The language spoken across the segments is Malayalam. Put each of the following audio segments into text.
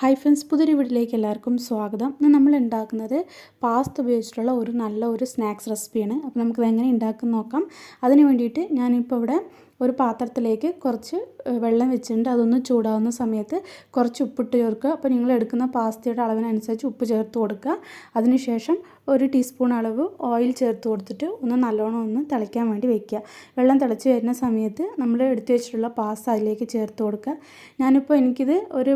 ഹായ് ഫ്രണ്ട്സ് പുതിയൊരു വീട്ടിലേക്ക് എല്ലാവർക്കും സ്വാഗതം. ഇന്ന് നമ്മൾ ഉണ്ടാക്കുന്നത് പാസ്ത ഉപയോഗിച്ചിട്ടുള്ള ഒരു നല്ല ഒരു സ്നാക്സ് റെസിപ്പിയാണ്. അപ്പോൾ നമുക്കത് എങ്ങനെ ഉണ്ടാക്കുന്ന നോക്കാം. അതിന് വേണ്ടിയിട്ട് ഞാനിപ്പോൾ ഇവിടെ ഒരു പാത്രത്തിലേക്ക് കുറച്ച് വെള്ളം വെച്ചിട്ടുണ്ട്. അതൊന്ന് ചൂടാവുന്ന സമയത്ത് കുറച്ച് ഉപ്പിട്ട് ചേർക്കുക. അപ്പോൾ നിങ്ങൾ എടുക്കുന്ന പാസ്തയുടെ അളവിനനുസരിച്ച് ഉപ്പ് ചേർത്ത് കൊടുക്കുക. അതിനുശേഷം ഒരു ടീസ്പൂൺ അളവ് ഓയിൽ ചേർത്ത് കൊടുത്തിട്ട് ഒന്ന് നല്ലോണം ഒന്ന് തിളയ്ക്കാൻ വേണ്ടി വെക്കുക. വെള്ളം തിളച്ച് വരുന്ന സമയത്ത് നമ്മൾ എടുത്തു വെച്ചിട്ടുള്ള പാസ്ത അതിലേക്ക് ചേർത്ത് കൊടുക്കുക. ഞാനിപ്പോൾ എനിക്കിത് ഒരു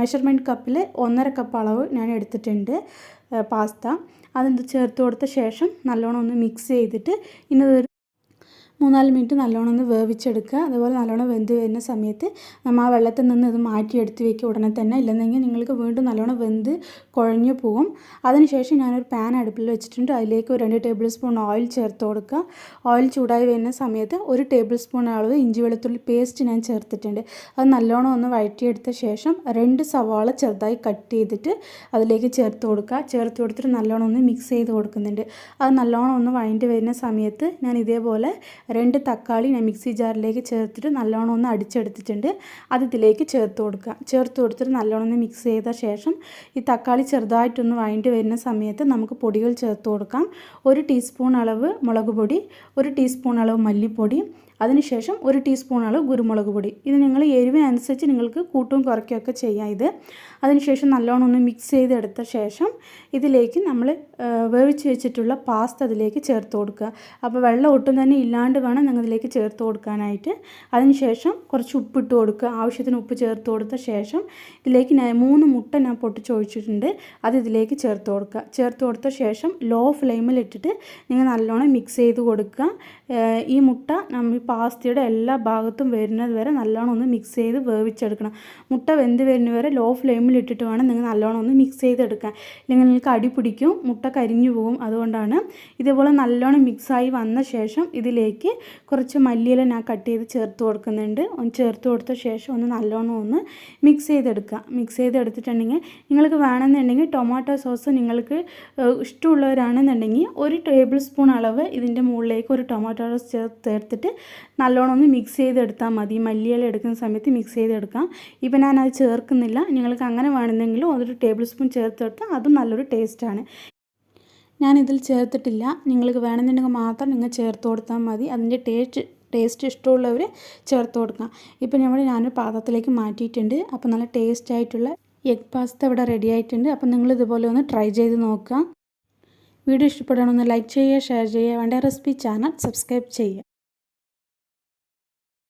മെഷർമെന്റ് കപ്പിൽ ഒന്നര കപ്പ് അളവ് ഞാൻ എടുത്തിട്ടുണ്ട് പാസ്ത. അതെന്ത് ചേർത്ത് കൊടുത്ത ശേഷം നല്ലോണം ഒന്ന് മിക്സ് ചെയ്തിട്ട് ഇനി മൂന്നാൽ മിനിറ്റ് നല്ലോണം ഒന്ന് വേവിച്ചെടുക്കുക. അതുപോലെ നല്ലോണം വെന്ത് വരുന്ന സമയത്ത് നമ്മൾ ആ വെള്ളത്തിൽ നിന്ന് ഇത് മാറ്റിയെടുത്ത് വയ്ക്കുക ഉടനെ തന്നെ. ഇല്ലെന്നെങ്കിൽ നിങ്ങൾക്ക് വീണ്ടും നല്ലോണം വെന്ത് കുഴഞ്ഞു പോകും. അതിനുശേഷം ഞാനൊരു പാൻ അടുപ്പിൽ വെച്ചിട്ടുണ്ട്. അതിലേക്ക് ഒരു രണ്ട് ടേബിൾ സ്പൂൺ ഓയിൽ ചേർത്ത് കൊടുക്കുക. ഓയിൽ ചൂടായി വരുന്ന സമയത്ത് ഒരു ടേബിൾ സ്പൂൺ അളവ് ഇഞ്ചി വെളുത്തുള്ളി പേസ്റ്റ് ഞാൻ ചേർത്തിട്ടുണ്ട്. അത് നല്ലോണം ഒന്ന് വഴറ്റിയെടുത്ത ശേഷം രണ്ട് സവാള ചെറുതായി കട്ട് ചെയ്തിട്ട് അതിലേക്ക് ചേർത്ത് കൊടുക്കുക. ചേർത്ത് കൊടുത്തിട്ട് നല്ലോണം ഒന്ന് മിക്സ് ചെയ്ത് കൊടുക്കുന്നുണ്ട്. അത് നല്ലോണം ഒന്ന് വഴണ്ടി വരുന്ന സമയത്ത് ഞാൻ ഇതേപോലെ രണ്ട് തക്കാളി ഞാൻ മിക്സി ജാറിലേക്ക് ചേർത്തിട്ട് നല്ലോണം ഒന്ന് അടിച്ചെടുത്തിട്ടുണ്ട്. അത് ഇതിലേക്ക് ചേർത്ത് കൊടുക്കുക. ചേർത്ത് കൊടുത്തിട്ട് നല്ലോണം ഒന്ന് മിക്സ് ചെയ്ത ശേഷം ഈ തക്കാളി ചെറുതായിട്ടൊന്ന് വഴണ്ടി വരുന്ന സമയത്ത് നമുക്ക് പൊടികൾ ചേർത്ത് കൊടുക്കാം. ഒരു ടീസ്പൂൺ അളവ് മുളക് പൊടി ഒരു ടീസ്പൂൺ അളവ് മല്ലിപ്പൊടി അതിനുശേഷം ഒരു ടീസ്പൂൺ അളവ് കുരുമുളക് പൊടി. ഇത് നിങ്ങൾ എരിവിനനുസരിച്ച് നിങ്ങൾക്ക് കൂട്ടും കുറയ്ക്കുകയൊക്കെ ചെയ്യാം ഇത്. അതിനുശേഷം നല്ലോണം ഒന്ന് മിക്സ് ചെയ്തെടുത്ത ശേഷം ഇതിലേക്ക് നമ്മൾ വേവിച്ച് വെച്ചിട്ടുള്ള പാസ്ത അതിലേക്ക് ചേർത്ത് കൊടുക്കുക. അപ്പോൾ വെള്ളം ഒട്ടും തന്നെ ഇല്ലാണ്ട് വേണം നിങ്ങൾ ഇതിലേക്ക് ചേർത്ത് കൊടുക്കാനായിട്ട്. അതിനുശേഷം കുറച്ച് ഉപ്പിട്ട് കൊടുക്കുക. ആവശ്യത്തിന് ഉപ്പ് ചേർത്ത് കൊടുത്ത ശേഷം ഇതിലേക്ക് മൂന്ന് മുട്ട ഞാൻ പൊട്ടിച്ചൊഴിച്ചിട്ടുണ്ട്. അത് ഇതിലേക്ക് ചേർത്ത് കൊടുക്കുക. ചേർത്ത് കൊടുത്ത ശേഷം ലോ ഫ്ലെയിമിലിട്ടിട്ട് നിങ്ങൾ നല്ലോണം മിക്സ് ചെയ്ത് കൊടുക്കുക. ഈ മുട്ട നമ്മൾ പാസ്തയുടെ എല്ലാ ഭാഗത്തും വരുന്നത് വരെ നല്ലോണം ഒന്ന് മിക്സ് ചെയ്ത് വേവിച്ചെടുക്കണം. മുട്ട വെന്ത് വരുന്ന വരെ ലോ ഫ്ലെയിമിൽ ഇട്ടിട്ട് വേണം നിങ്ങൾ നല്ലോണം ഒന്ന് മിക്സ് ചെയ്തെടുക്കാൻ. ഇല്ലെങ്കിൽ നിങ്ങൾക്ക് അടി പിടിക്കും മുട്ട കരിഞ്ഞു പോകും. അതുകൊണ്ടാണ് ഇതേപോലെ നല്ലോണം മിക്സായി വന്ന ശേഷം ഇതിലേക്ക് കുറച്ച് മല്ലിയില ഞാൻ കട്ട് ചെയ്ത് ചേർത്ത് കൊടുക്കുന്നുണ്ട്. ഒന്ന് ചേർത്ത് കൊടുത്ത ശേഷം ഒന്ന് നല്ലോണം ഒന്ന് മിക്സ് ചെയ്തെടുക്കുക. മിക്സ് ചെയ്തെടുത്തിട്ടുണ്ടെങ്കിൽ നിങ്ങൾക്ക് വേണമെന്നുണ്ടെങ്കിൽ ടൊമാറ്റോ സോസ് നിങ്ങൾക്ക് ഇഷ്ടമുള്ളവരാണെന്നുണ്ടെങ്കിൽ ഒരു ടേബിൾ സ്പൂൺ അളവ് ഇതിന്റെ മുകളിലേക്ക് ഒരു ടൊമാറ്റോ സോസ് ചേർത്തിട്ട് നല്ലോണം ഒന്ന് മിക്സ് ചെയ്തെടുത്താൽ മതി. മല്ലിയില എടുക്കുന്ന സമയത്ത് മിക്സ് ചെയ്തെടുക്കാം. ഇപ്പം ഞാനത് ചേർക്കുന്നില്ല. നിങ്ങൾക്ക് അങ്ങനെ വേണമെന്നെങ്കിൽ ഒരു ടേബിൾ സ്പൂൺ ചേർത്തെടുത്താൽ അതും നല്ലൊരു ടേസ്റ്റാണ് ഞാനിതിൽ ചേർത്തിട്ടില്ല. നിങ്ങൾക്ക് വേണമെന്നുണ്ടെങ്കിൽ മാത്രം നിങ്ങൾ ചേർത്ത് കൊടുത്താൽ മതി. അതിന്റെ ടേസ്റ്റ് ടേസ്റ്റ് ഇഷ്ടമുള്ളവർ ചേർത്ത് കൊടുക്കാം. ഇപ്പം നമ്മൾ ഞാനൊരു പാത്രത്തിലേക്ക് മാറ്റിയിട്ടുണ്ട്. അപ്പോൾ നല്ല ടേസ്റ്റ് ആയിട്ടുള്ള എഗ് പാസ്ത ഇവിടെ റെഡി ആയിട്ടുണ്ട്. അപ്പം നിങ്ങൾ ഇതുപോലെ ഒന്ന് ട്രൈ ചെയ്ത് നോക്കുക. വീഡിയോ ഇഷ്ടപ്പെടുകയാണെന്ന് ലൈക്ക് ചെയ്യുക ഷെയർ ചെയ്യുക. വേണ്ട റെസിപ്പി ചാനൽ സബ്സ്ക്രൈബ് ചെയ്യുക.